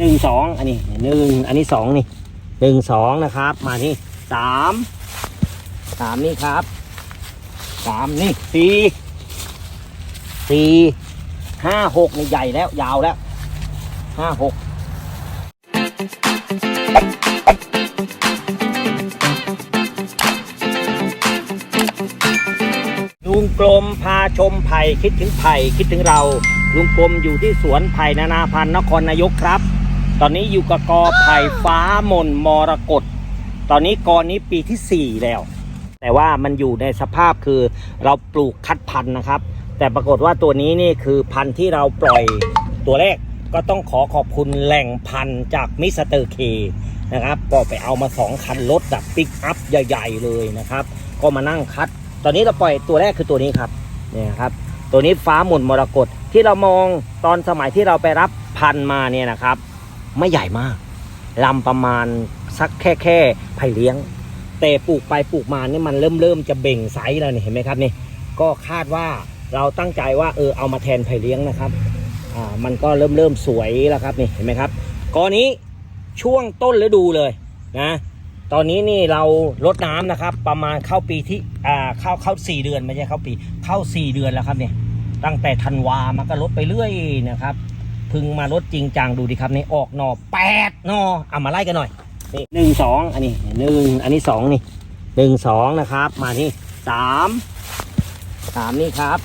หนึ่งสองอันนี้หนึ่งอันนี้สองนี่หนึ่งสองนะครับ มานี่สามสามนี่ครับสามนี่สี่สี่ห้าหกนี่ใหญ่แล้วยาวแล้วห้าหกลุงกลมพาชมไผ่คิดถึงไผ่คิดถึงเราลุงกลมอยู่ที่สวนไผ่นานาพันธุ์นครนายกครับ ตอนนี้อยู่กับกอไผ่ฟ้ามนมรกตตอนนี้กอนี้ปีที่ 4 แล้ว แต่ว่ามันอยู่ในสภาพคือเราปลูกคัดพันธุ์นะครับ แต่ปรากฏว่าตัวนี้นี่คือพันธุ์ที่เราปล่อยตัวแรกก็ต้องขอขอบคุณแหล่งพันธุ์จากมิสเตอร์เคนะครับก็ไปเอามา 2 คันรถแบบปิกอัพใหญ่ ๆ เลยนะครับ ก็มานั่งคัด ตอนนี้เราปล่อยตัวแรกคือตัวนี้ครับเนี่ยครับ ตัวนี้ฟ้าหมุนมรกตที่เรามองตอนสมัยที่เราไปรับพันธุ์มาเนี่ยนะครับ ไม่ใหญ่มากลำประมาณสักแค่แค่ไผ่เลี้ยง แต่ปลูกไปปลูกมาเนี่ยมันเริ่มเริ่มจะเบ่งไซส์แล้วนี่เห็นไหมครับนี่ก็คาดว่าเราตั้งใจว่าเออเอามาแทนไผ่เลี้ยงนะครับอ่ามันก็เริ่มเริ่มสวยแล้วครับนี่เห็นไหมครับกอนี้ช่วงต้นฤดูเลยนะตอนนี้นี่เราลดน้ำนะครับ ประมาณเข้าปีที่อ่าเข้าเข้าสี่เดือนไม่ใช่เข้าปีเข้าสี่เดือนแล้วครับเนี่ยตั้งแต่ธันวามันก็ลดไปเรื่อยนะครับ พึงมาลดจริงจังดูดิครับนี่ออกหน่อแปดหน่อเอามาไล่กันหน่อยนี่หนึ่งสองอันนี้หนึ่งอันนี้สองนี่หนึ่งสองนะครับ มานี่สามสามนี่ครับ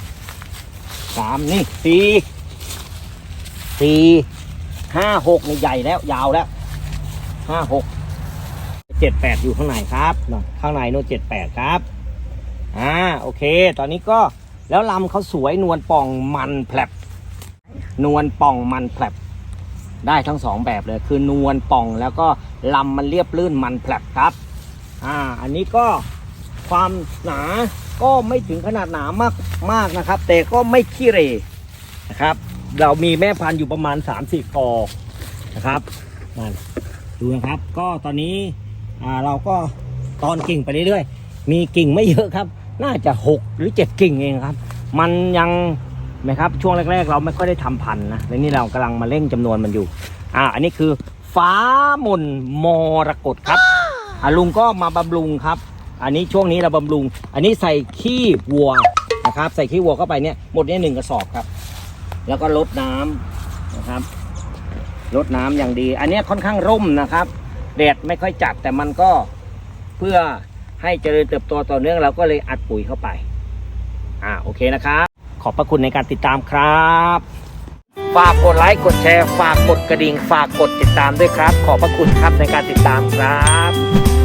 สามนี่สี่สี่ห้าหกนี่ใหญ่แล้วยาวแล้วห้าหกเจ็ดแปดอยู่ข้างในครับเนาะข้างในโน้นเจ็ดแปดครับอ่าโอเค ตอนนี้ก็แล้วลำเขาสวยนวลป่องมันแผลบ นวลป่องมันแผลบได้ทั้งสองแบบเลย คือนวลป่องแล้วก็ลำมันเรียบลื่นมันแผลบครับอ่าอันนี้ก็ความหนาก็ไม่ถึงขนาดหนามากมากนะครับ แต่ก็ไม่ขี้เรนะครับ เรามีแม่พันธุ์อยู่ประมาณ3ามสี่กอนะครับนั่นดูนะครับ ก็ตอนนี้อ่าเราก็ตอนกิ่งไปเรื่อยๆ มีกิ่งไม่เยอะครับ น่าจะ 6 หรือ 7 กิ่งเองครับ มันยัง นะครับช่วงแรก ๆ เราไม่ค่อยได้ทำพันธุ์นะและนี่เรากำลังมาเร่งจำนวนมันอยู่อ่าอันนี้คือฟ้ามนมรกตครับอ่าลุงก็มาบำรุงครับ อันนี้ช่วงนี้เราบำรุง อันนี้ใส่ขี้วัวนะครับ ใส่ขี้วัวเข้าไปเนี่ยหมดเนี่ยหนึ่งกระสอบครับ แล้วก็ลดน้ำนะครับลดน้ำอย่างดี อันเนี้ยค่อนข้างร่มนะครับแดดไม่ค่อยจัดแต่มันก็เพื่อให้เจริญเติบโตต่อเนื่องเราก็เลยอัดปุ๋ยเข้าไปอ่าโอเคนะครับ ขอบพระคุณในการติดตามครับ ฝากกดไลค์กดแชร์ ฝากกดกระดิ่ง ฝากกดติดตามด้วยครับ ขอบพระคุณครับในการติดตามครับ